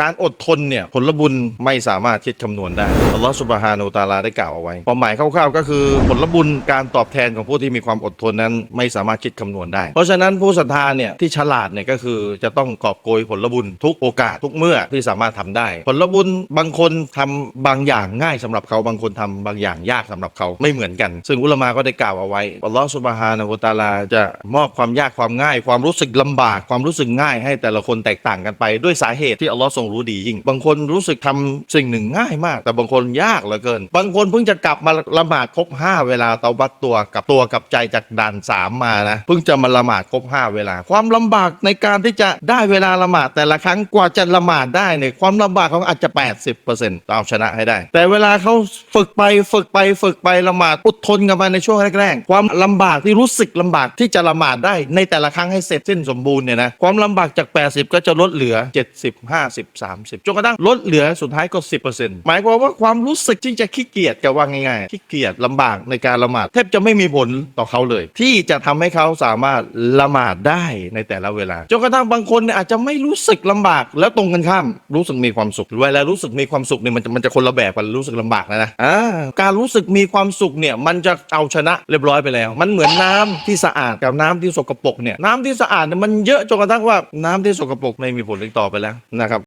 การอดทนเนี่ยผลบุญไม่สามารถคิดคำนวณได้อัลลอฮฺสุบฮานูตาลาได้กล่าวเอาไว้ความหมายคร่าวๆ ก็คือผลบุญการตอบแทนของผู้ที่มีความอดทนนั้นไม่สามารถคิดคำนวณได้ เพราะฉะนั้นผู้ศรัทธาเนี่ยที่ฉลาดเนี่ยก็คือจะต้องกอบโกยผลบุญทุกโอกาสทุกเมื่อที่สามารถทำได้ ผลบุญบางคนทำบางอย่างง่ายสำหรับเขาบางคนทำบางอย่างยากสำหรับเขาไม่เหมือนกัน ซึ่งอุลามาก็ได้กล่าวเอาไว้อัลลอฮฺสุบฮานูตาลาจะมอบความยากความง่าย ความรู้สึกลำบากความรู้สึกง่ายให้แต่ละคนแตกต่างกันไปด้วยสาเหตุที่อัลลอฮ์ทรงรู้ดียิ่ง บางคนรู้สึกทำสิ่งหนึ่งง่ายมาก แต่บางคนยากเหลือเกิน บางคนเพิ่งจะกลับมาละหมาดครบห้าเวลาเตาบัตตัวกับตัวกับใจจากด่านสามมานะเพิ่งจะมาละหมาดครบห้าเวลา ความลำบากในการที่จะได้เวลาละหมาดแต่ละครั้งกว่าจะละหมาดได้เนี่ยความลำบากของอาจจะ 80%เอาชนะให้ได้ แต่เวลาเขาฝึกไปฝึกไปฝึกไปละหมาดอดทนกันไปในช่วงแรกๆความลำบากที่รู้สึกลำบากที่จะละหมาดได้ในแต่ละครั้งให้เสร็จสิ้นสมบูรณ์เนี่ยนะความลำบากจาก 80 ก็จะลดเหลือ 70 50 30 จนกระทั่งลดเหลือสุดท้ายก็ 10%หมายความว่าความรู้สึกที่จะขี้เกียจจะว่าง่ายๆขี้เกียจลำบากในการละหมาดแทบจะไม่มีผลต่อเขาเลย ที่จะทำให้เขาสามารถละหมาดได้ในแต่ละเวลาจนกระทั่งบางคนเนี่ยอาจจะไม่รู้สึกลำบาก แล้วตรงกันข้ามรู้สึกมีความสุขเวลารู้สึกมีความสุขเนี่ยมันจะมันจะคนละแบบกันรู้สึกลำบากนะนะอ่าการรู้สึกมีความสุขเนี่ยมันจะเอาชนะเรียบร้อยไปแล้ว มันเหมือนน้ำที่สะอาดกับน้ำที่สกปรกเนี่ยน้ำที่สะอาดเนี่ยมันเยอะจนกระทั่งว่าน้ำที่สกปรกไม่มีผลอีกต่อไปแล้วนะครับ